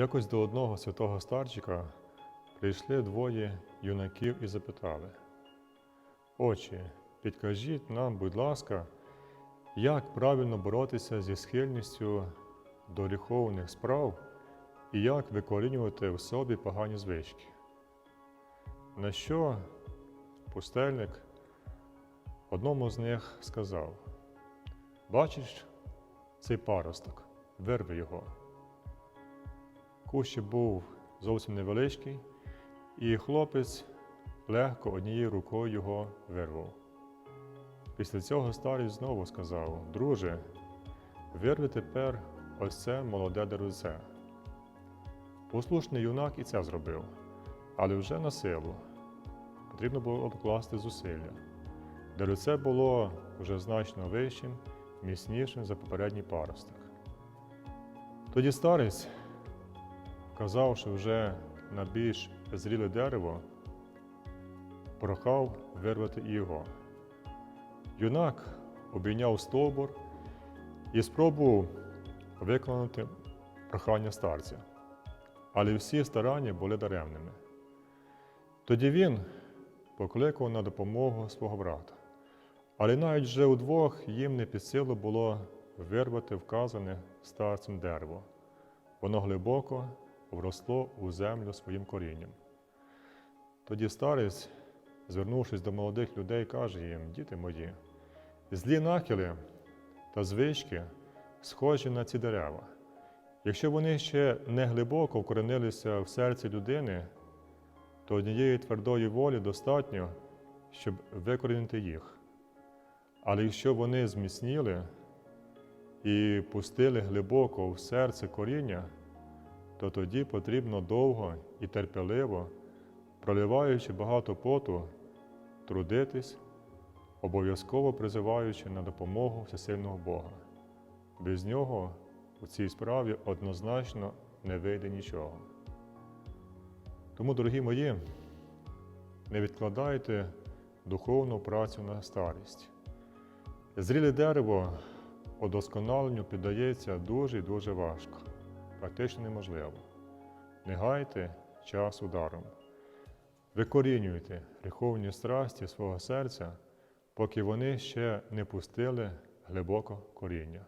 Якось до одного святого старчика прийшли двоє юнаків і запитали: Отче, підкажіть нам, будь ласка, як правильно боротися зі схильністю до гріховних справ і як викорінювати в собі погані звички? На що пустельник одному з них сказав: Бачиш цей паросток, вирви його. Кущик був зовсім невеличкий, і хлопець легко однією рукою його вирвав. Після цього старець знову сказав: Друже, вирви тепер ось це молоде деревце. Послушний юнак і це зробив, але вже на силу. Потрібно було докласти зусилля. Деревце було вже значно вищим, міцнішим за попередній паросток. Тоді старець казавши вже на більш зріле дерево, прохав вирвати його. Юнак обійняв стовбур і спробував виконати прохання старця, але всі старання були даремними. Тоді він покликав на допомогу свого брата, але навіть вже удвох їм не під силу було вирвати вказане старцем дерево. Воно глибоко вросло у землю своїм корінням. Тоді старець, звернувшись до молодих людей, каже їм: Діти мої, злі нахили та звички схожі на ці дерева. Якщо вони ще не глибоко вкоренилися в серці людини, то однієї твердої волі достатньо, щоб викорінити їх. Але якщо вони зміцніли і пустили глибоко в серце коріння, то тоді потрібно довго і терпеливо, проливаючи багато поту, трудитись, обов'язково призиваючи на допомогу всесильного Бога. Без нього у цій справі однозначно не вийде нічого. Тому, дорогі мої, не відкладайте духовну працю на старість. Зріле дерево удосконаленню піддається дуже і дуже важко практично неможливо. Не гайте час ударом. Викорінюйте гріховні страсті свого серця, поки вони ще не пустили глибоко коріння.